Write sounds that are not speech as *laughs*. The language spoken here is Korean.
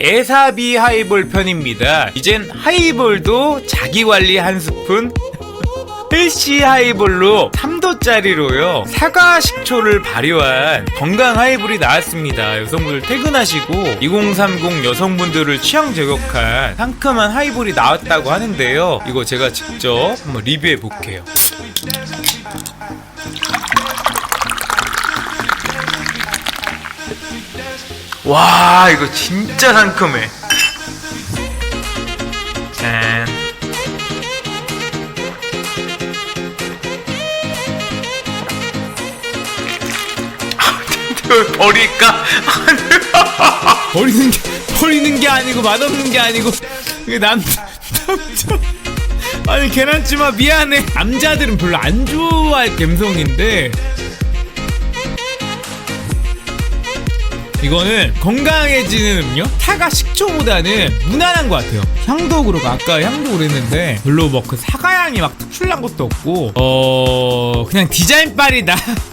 에사비 하이볼 편입니다. 이젠 하이볼도 자기 관리 한 스푼 *laughs* 헬시 하이볼로 3도짜리로요. 사과 식초를 발효한 건강 하이볼이 나왔습니다. 여성분들 퇴근하시고 2030 여성분들을 취향 저격한 상큼한 하이볼이 나왔다고 하는데요. 이거 제가 직접 한번 리뷰해 볼게요 와 이거 진짜 상큼해. 짠. 버릴까? 버리는 게 버리는 게 아니고 맛없는 게 아니고. 남 아니 계란찜아 미안해. 남자들은 별로 안 좋아할 감성인데 이거는 건강해지는 음료? 사과 식초보다는 무난한 것 같아요. 향도 그렇고 아까 향도 그랬는데 별로 뭐 그 사과 향이 막 특출난 것도 없고 어 그냥 디자인 빨이다 *laughs*